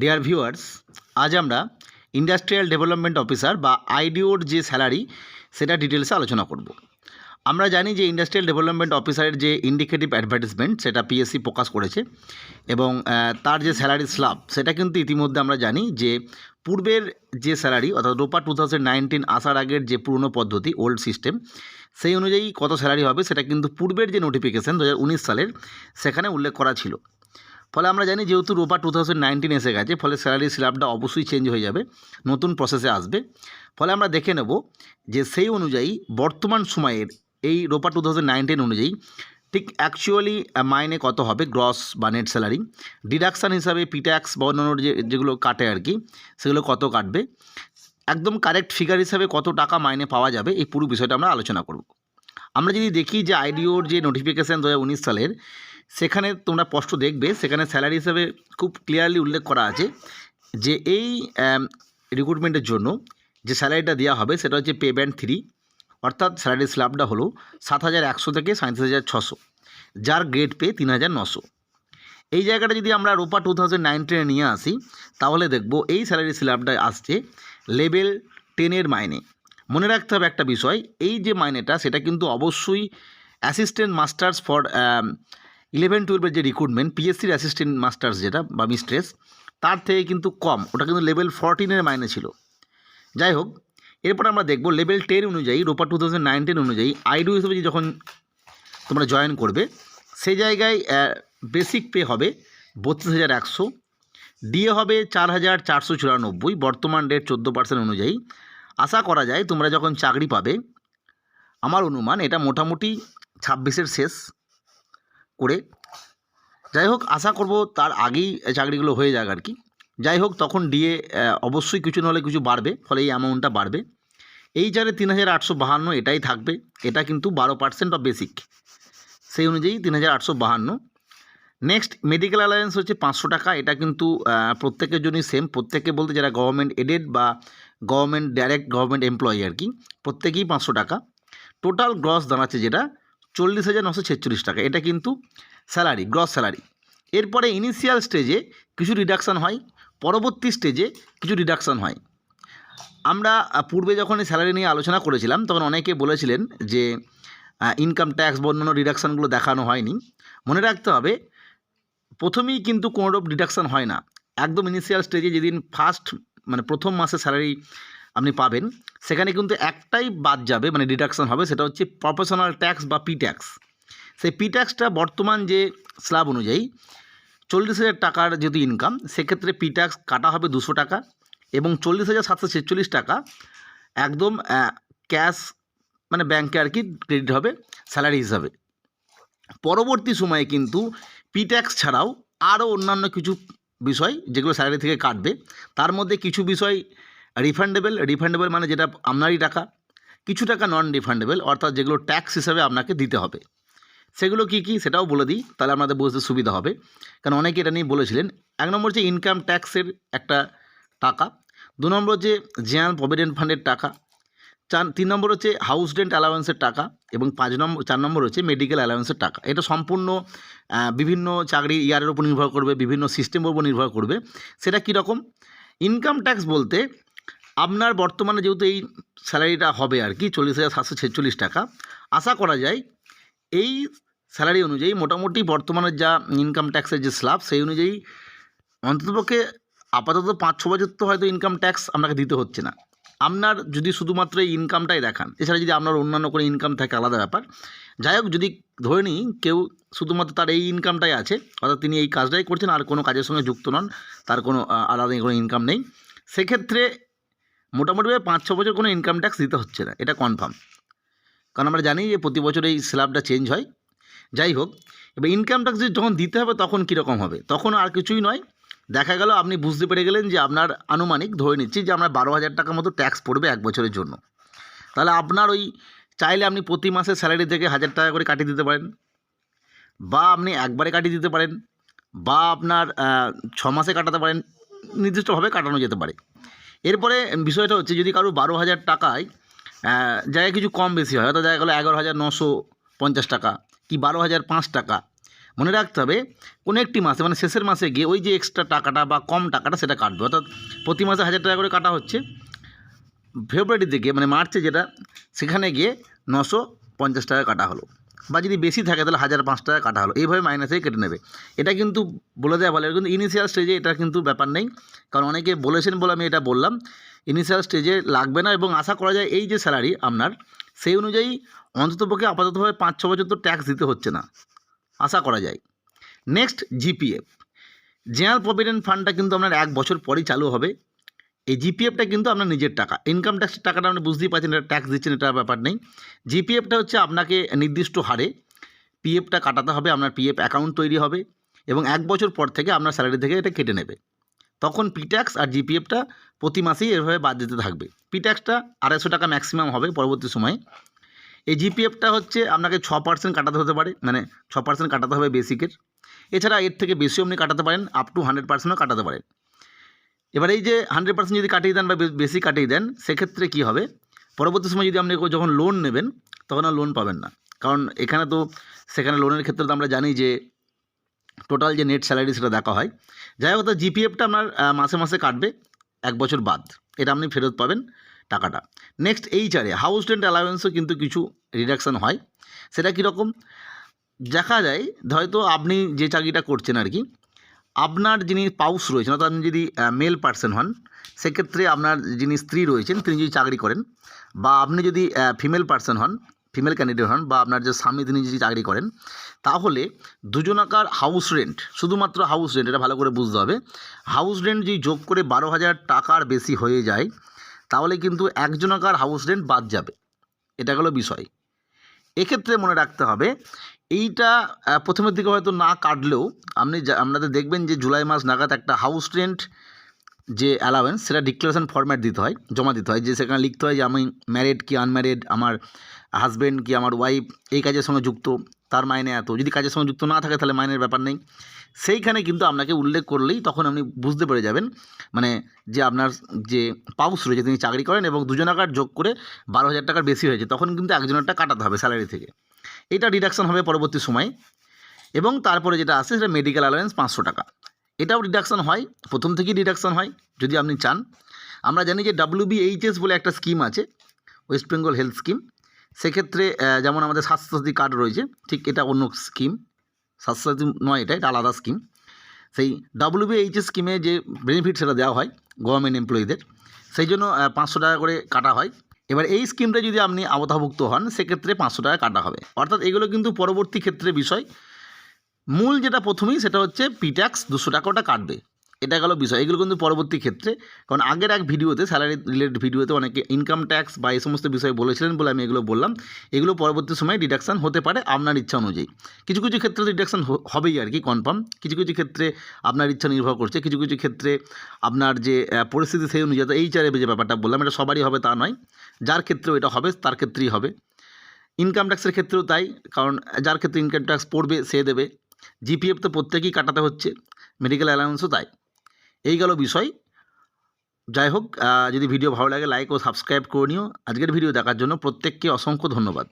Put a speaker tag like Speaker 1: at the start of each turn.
Speaker 1: Dear viewers আজ আমরা industrial development officer বা আইডিওর যে স্যালারি সেটা ডিটেলসে আলোচনা করব। আমরা জানি যে ইন্ডাস্ট্রিয়াল ডেভেলপমেন্ট অফিসারের যে ইন্ডিকেটিভ অ্যাডভার্টিসমেন্ট সেটা পিএসসি প্রকাশ করেছে এবং তার যে স্যালারি স্ল্যাব সেটা কিন্তু ইতিমধ্যে আমরা জানি যে পূর্বের যে স্যালারি অর্থাৎ রোপা টু নাইনটিন আসার আগের যে পুরনো পদ্ধতি ওল্ড সিস্টেম সেই অনুযায়ী কত স্যালারি হবে, সেটা কিন্তু পূর্বের যে নোটিফিকেশান দু হাজার উনিশ সালের, সেখানে উল্লেখ করা ছিল। ফলে আমরা জানি যেহেতু রোপা টু নাইনটিন এসে গেছে, ফলে স্যালারি স্ল্যাবটা অবশ্যই চেঞ্জ হয়ে যাবে, নতুন প্রসেসে আসবে। ফলে আমরা দেখে নেব যে সেই অনুযায়ী বর্তমান সময়ের এই রোপা টু নাইনটিন অনুযায়ী ঠিক অ্যাকচুয়ালি মাইনে কত হবে গ্রস বা নেট স্যালারি ডিডাকশান হিসাবে পিট্যাক্স বা অন্যান্য যে, যেগুলো কাটে আর কি, সেগুলো কত কাটবে? একদম কারেক্ট ফিগার হিসাবে কত টাকা মাইনে পাওয়া যাবে, এই পুরো বিষয়টা আমরা আলোচনা করব। আমরা যদি দেখি যে আইডিওর যে নোটিফিকেশান দু হাজার উনিশ সালের সেখানে তোমরা স্পষ্ট দেখবে, সেখানে স্যালারি হিসেবে খুব ক্লিয়ারলি উল্লেখ করা আছে যে এই রিক্রুটমেন্টের জন্য যে স্যালারিটা দেওয়া হবে সেটা হচ্ছে পে ব্যান্ড থ্রি অর্থাৎ স্যালারি স্ল্যাবটা হলো সাত হাজার একশো থেকে সাঁত্রিশ হাজার ছশো, যার গ্রেড পে তিন হাজার নশো। এই জায়গাটা যদি আমরা রোপা টু থাউজেন্ড নাইনটিনে নিয়ে আসি, তাহলে দেখব এই স্যালারি স্ল্যাবটা আসছে লেভেল টেনের মাইনে। মনে রাখতে হবে একটা বিষয়, এই যে মাইনেটা সেটা কিন্তু অবশ্যই অ্যাসিস্ট্যান্ট মাস্টার্স ফর ইলেভেন, টুয়েলভের যে রিক্রুটমেন্ট পিএসসির অ্যাসিস্ট্যান্ট মাস্টার্স যেটা বা মিস্ট্রেস তার থেকে কিন্তু কম। ওটা কিন্তু লেভেল ফরটিনের মাইনে ছিল। যাই হোক, এরপর আমরা দেখব লেভেল টেন অনুযায়ী, রোপা টু থাউজেন্ড নাইনটিন অনুযায়ী আইডু হিসেবে যখন তোমরা জয়েন করবে, সে জায়গায় বেসিক পে হবে বত্রিশ হাজার একশো ডিএ হবে চার হাজার চারশো চুরানব্বই, বর্তমান রেট চোদ্দ পার্সেন্ট অনুযায়ী। আশা করা যায় তোমরা যখন চাকরি পাবে, আমার অনুমান এটা মোটামুটি ছাব্বিশের শেষ। করে। যাই হোক, আশা করব তার আগেই চাকরিগুলো হয়ে যাক আর কি। যাই হোক, তখন ডিএ অবশ্যই কিছু নাহলে কিছু বাড়বে, ফলে এই অ্যামাউন্টটা বাড়বে। এই যারে তিন হাজার আটশো বাহান্ন, এটাই থাকবে। এটা কিন্তু বারো পার্সেন্ট বা বেসিক সেই অনুযায়ী তিন হাজার আটশো বাহান্ন। নেক্সট মেডিকেল অ্যালায়েন্স হচ্ছে পাঁচশো টাকা। এটা কিন্তু প্রত্যেকের জন্যই সেম প্রত্যেকে বলতে যারা গভর্নমেন্ট এডেড বা গভর্নমেন্ট ডাইরেক্ট গভর্নমেন্ট এমপ্লয়ি আর কি, প্রত্যেকেই পাঁচশো টাকা। টোটাল গ্রস দাঁড়াচ্ছে যেটা চল্লিশ হাজার নশো ছেচল্লিশ টাকা। এটা কিন্তু স্যালারি গ্রস স্যালারি এরপরে ইনিশিয়াল স্টেজে কিছু রিডাকশান হয়, পরবর্তী স্টেজে কিছু রিডাকশান হয়। আমরা পূর্বে যখন এই স্যালারি নিয়ে আলোচনা করেছিলাম, তখন অনেকে বলেছিলেন যে ইনকাম ট্যাক্স বা অন্যান্য রিডাকশানগুলো দেখানো হয়নি। মনে রাখতে হবে, প্রথমেই কিন্তু কোনো রকম ডিডাকশান হয় না। একদম ইনিশিয়াল স্টেজে যেদিন ফার্স্ট মানে প্রথম মাসে স্যালারি আপনি পাবেন। সেখানে কিন্তু একটাই বাদ যাবে মানে ডিডাকশান হবে, সেটা হচ্ছে প্রফেশনাল ট্যাক্স বা পি ট্যাক্স সেই পি ট্যাক্সটা বর্তমান যে স্ল্যাব অনুযায়ী চল্লিশ হাজার টাকার যদি ইনকাম সেক্ষেত্রে পি ট্যাক্স কাটা হবে দুশো টাকা এবং চল্লিশ হাজার সাতশো ছেচল্লিশ টাকা একদম ক্যাশ মানে ব্যাংকে আর কি ক্রেডিট হবে স্যালারি হিসাবে। পরবর্তী সময়ে কিন্তু পি ট্যাক্স ছাড়াও আরও অন্যান্য কিছু বিষয় যেগুলো স্যালারি থেকে কাটবে, তার মধ্যে কিছু বিষয় রিফান্ডেবল রিফান্ডেবল মানে যেটা আপনারই টাকা, কিছু টাকা নন রিফান্ডেবল অর্থাৎ যেগুলো ট্যাক্স হিসাবে আপনাকে দিতে হবে। সেগুলো কী কী? সেটাও বলে দিই, তাহলে আপনাদের বুঝতে সুবিধা হবে। কারণ অনেকে এটা নিয়ে বলেছিলেন, এক নম্বর হচ্ছে ইনকাম ট্যাক্সের একটা টাকা, দু নম্বর হচ্ছে জেনারেল প্রভিডেন্ট ফান্ডের টাকা, চার, তিন নম্বর হচ্ছে হাউস রেন্ট অ্যালাউন্সের টাকা, এবং পাঁচ নম্বর চার নম্বর হচ্ছে মেডিকেল অ্যালাউন্সের টাকা। এটা সম্পূর্ণ বিভিন্ন চাকরি ইয়ারের উপর নির্ভর করবে, বিভিন্ন সিস্টেমের উপর নির্ভর করবে। সেটা কীরকম? ইনকাম ট্যাক্স বলতে আপনার বর্তমানে যেহেতু এই স্যালারিটা হবে আর কি, চল্লিশ হাজার সাতশো ছেচল্লিশ টাকা, আশা করা যায় এই স্যালারি অনুযায়ী মোটামুটি বর্তমানে যা ইনকাম ট্যাক্সের যে স্ল্যাব সেই অনুযায়ী অন্ততপক্ষে আপাতত পাঁচ ছ বছর তো হয়তো ইনকাম ট্যাক্স আপনাকে দিতে হচ্ছে না। আপনার যদি শুধুমাত্র এই ইনকামটাই দেখান, এছাড়া যদি আপনার অন্যান্য কোনো ইনকাম থাকে আলাদা ব্যাপার, যাই হোক যদি ধরে নিই কেউ শুধুমাত্র তার এই ইনকামটাই আছে, অর্থাৎ তিনি এই কাজটাই করছেন আর কোনো কাজের সঙ্গে যুক্ত নন, তার কোনো আলাদা কোনো ইনকাম নেই, সেক্ষেত্রে মোটামুটিভাবে পাঁচ ছ বছর কোনো ইনকাম ট্যাক্স দিতে হচ্ছে না, এটা কনফার্ম কারণ আমরা জানি যে প্রতি বছর এই স্ল্যাবটা চেঞ্জ হয়। যাই হোক, এবার ইনকাম ট্যাক্স যখন দিতে হবে, তখন কীরকম হবে? তখন আর কিছুই নয়। দেখা গেল আপনি বুঝতে পেরে গেলেন যে আপনার আনুমানিক, ধরে নিচ্ছি যে আপনার বারো হাজার টাকা মতো ট্যাক্স পড়বে এক বছরের জন্য। তাহলে আপনার ওই, চাইলে আপনি প্রতি মাসে স্যালারি থেকে হাজার টাকা করে কাটিয়ে দিতে পারেন। বা আপনি একবারে কাটিয়ে দিতে পারেন। বা আপনার ছ মাসে কাটাতে পারেন। নির্দিষ্টভাবে কাটানো যেতে পারে। এরপরে বিষয়টা হচ্ছে যদি কারও বারো হাজার টাকায় জায়গায় কিছু কম বেশি হয়, অর্থাৎ দেখা গেলো এগারো হাজার নশো পঞ্চাশ টাকা কি বারো হাজার পাঁচ টাকা, মনে রাখতে হবে কোনো একটি মাসে মানে শেষের মাসে গিয়ে ওই যে এক্সট্রা টাকাটা বা কম টাকাটা সেটা কাটবে। অর্থাৎ প্রতি মাসে হাজার টাকা করে কাটা হচ্ছে। ফেব্রুয়ারি থেকে মানে মার্চে যেটা, সেখানে গিয়ে নশো পঞ্চাশ টাকা কাটা হলো। বা যদি বেশি থাকে তাহলে হাজার পাঁচ টাকা কাটা হলো। এইভাবে মাইনাসে কেটে নেবে। এটা কিন্তু বলে দেওয়া ভালো কিন্তু ইনিশিয়াল স্টেজে এটা কিন্তু ব্যাপার নেই। কারণ অনেকে বলেছেন বলে আমি এটা বললাম। ইনিশিয়াল স্টেজে লাগবে না এবং আশা করা যায় এই যে স্যালারি আপনার, সেই অনুযায়ী অন্ততপক্ষে আপাততভাবে পাঁচ ছ বছর তো ট্যাক্স দিতে হচ্ছে না। আশা করা যায়। নেক্সট জিপিএফ জেনারেল প্রভিডেন্ট ফান্ডটা কিন্তু আপনার এক বছর পরই চালু হবে। এই জিপিএফটা কিন্তু আপনার নিজের টাকা। ইনকাম ট্যাক্সের টাকাটা আপনি বুঝতেই পারছেন, এটা ট্যাক্স দিচ্ছেন এটা ব্যাপার নেই। জিপিএফটা হচ্ছে আপনাকে নির্দিষ্ট হারে পিএফটা কাটাতে হবে, আপনার পিএফ অ্যাকাউন্ট তৈরি হবে এবং এক বছর পর থেকে আপনার স্যালারি থেকে এটা কেটে নেবে। তখন পি ট্যাক্স আর জিপিএফটা প্রতি মাসেই এভাবে বাদ দিতে থাকবে। পি ট্যাক্সটা আড়াইশো টাকা ম্যাক্সিমাম হবে পরবর্তী সময়ে। এই জিপিএফটা হচ্ছে আপনাকে ছ পার্সেন্ট কাটাতে হতে পারে মানে ছ পার্সেন্ট কাটাতে হবে বেসিকের এছাড়া এর থেকে বেশিও আপনি কাটাতে পারেন আপ টু হান্ড্রেড পার্সেন্টও কাটাতে পারেন। এবার এই যে হান্ড্রেড পার্সেন্ট যদি কাটিয়ে দেন বা বেশি কাটিয়ে দেন, সেক্ষেত্রে কী হবে? পরবর্তী সময় যদি আপনি যখন লোন নেবেন, তখন আর লোন পাবেন না। কারণ এখানে তো, সেখানে লোনের ক্ষেত্রে তো আমরা জানি যে টোটাল যে নেট স্যালারি সেটা দেখা হয়। যাই হোক জিপিএফটা আপনার মাসে মাসে কাটবে এক বছর বাদ। এটা আপনি ফেরত পাবেন টাকাটা। নেক্সট এইচআরে হাউস রেন্ট অ্যালাউয়েন্সও কিন্তু কিছু রিডাকশান হয়। সেটা কীরকম? দেখা যায়, হয়তো আপনি যে চাকরিটা করছেন আর কি আপনার যিনি পাউস রয়েছেন, অর্থাৎ আপনি যদি মেল পার্সন হন, সেক্ষেত্রে আপনার যিনি স্ত্রী রয়েছেন, তিনি যদি চাকরি করেন বা আপনি যদি ফিমেল পার্সন হন ফিমেল ক্যান্ডিডেট হন বা আপনার যে স্বামী, তিনি যদি চাকরি করেন, তাহলে দুজনাকার হাউস রেন্ট শুধুমাত্র হাউস রেন্ট এটা ভালো করে বুঝতে হবে হাউস রেন্ট যদি যোগ করে বারো হাজার টাকার বেশি হয়ে যায়, তাহলে কিন্তু একজনাকার হাউস রেন্ট বাদ যাবে। এটা হলো বিষয়। এক্ষেত্রে মনে রাখতে হবে এইটা প্রথমের দিকে হয়তো না কাটলেও আপনি আপনাদের দেখবেন যে জুলাই মাস নাগাদ একটা হাউস রেন্ট যে অ্যালাওয়েন্স সেটা ডিক্লারেশন ফরম্যাট দিতে হয়, জমা দিতে হয়। যে সেখানে লিখতে হয় যে আমি ম্যারিড কি আনম্যারিড আমার হাজব্যান্ড কি আমার ওয়াইফ এই কাজের সঙ্গে যুক্ত, তার মাইনে এত। যদি কাজের সঙ্গে যুক্ত না থাকে, তাহলে মাইনের ব্যাপার নেই। সেইখানে কিন্তু আপনাকে উল্লেখ করলেই তখন আপনি বুঝতে পেরে যাবেন মানে যে আপনার যে পাউস রয়েছে, তিনি চাকরি করেন এবং দুজনাকার যোগ করে বারো হাজার টাকার বেশি হয়েছে, তখন কিন্তু একজনেরটা কাটাতে হবে স্যালারি থেকে। এটা ডিডাকশন হবে পরবর্তী সময়ে। এবং তারপরে যেটা আসে সেটা মেডিকেল অ্যালায়েন্স পাঁচশো টাকা। এটাও ডিডাকশন হয়, প্রথম থেকেই ডিডাকশন হয়, যদি আপনি চান। আমরা জানি যে ডাব্লিউবিএইচএস বলে একটা স্কিম আছে ওয়েস্ট বেঙ্গল হেলথ স্কিম সেক্ষেত্রে যেমন আমাদের স্বাস্থ্যসাথী কার্ড রয়েছে, ঠিক এটা অন্য স্কিম স্বাস্থ্যসাথী নয় এটা এটা আলাদা স্কিম সেই ডাব্লিউবিএইচএস স্কিমে যে বেনিফিট সেটা দেওয়া হয় গভর্নমেন্ট এমপ্লয়ীদের সেই জন্য পাঁচশো টাকা করে কাটা হয়। এবার এই স্কিমটা যদি আপনি আওতাভুক্ত হন, সেক্ষেত্রে পাঁচশো টাকা কাটা হবে। অর্থাৎ এগুলো কিন্তু পরবর্তী ক্ষেত্রে বিষয়। মূল যেটা প্রথমেই, সেটা হচ্ছে পিট্যাক্স দুশো টাকা ওটা কাটবে। এটা গেল বিষয়। এগুলো কিন্তু পরবর্তী ক্ষেত্রে, কারণ আগের এক ভিডিওতে স্যালারি রিলেটেড ভিডিওতে অনেকে ইনকাম ট্যাক্স বা এই সমস্ত বিষয়ে বলেছিলেন বলে আমি এগুলো বললাম। এগুলো পরবর্তী সময়ে ডিডাকশান হতে পারে আপনার ইচ্ছা অনুযায়ী। কিছু কিছু ক্ষেত্রে ডিডাকশান হবেই আর কি কনফার্ম কিছু কিছু ক্ষেত্রে আপনার ইচ্ছা নির্ভর করছে। কিছু কিছু ক্ষেত্রে আপনার যে পরিস্থিতি সেই অনুযায়ী, তো এই চারে যে ব্যাপারটা বললাম, এটা সবারই হবে তা নয়। যার ক্ষেত্রেও এটা হবে, তার ক্ষেত্রেই হবে। ইনকাম ট্যাক্সের ক্ষেত্রেও তাই, কারণ যার ক্ষেত্রে ইনকাম ট্যাক্স পড়বে, সে দেবে। জিপিএফ তো প্রত্যেকেই কাটাতে হচ্ছে। মেডিকেল অ্যালাউন্সও তাই। এই গেল বিষয়। যাই হোক যদি ভিডিও ভালো লাগে লাইক ও সাবস্ক্রাইব করে নিও। আজকের ভিডিও দেখার জন্য প্রত্যেককে অসংখ্য ধন্যবাদ।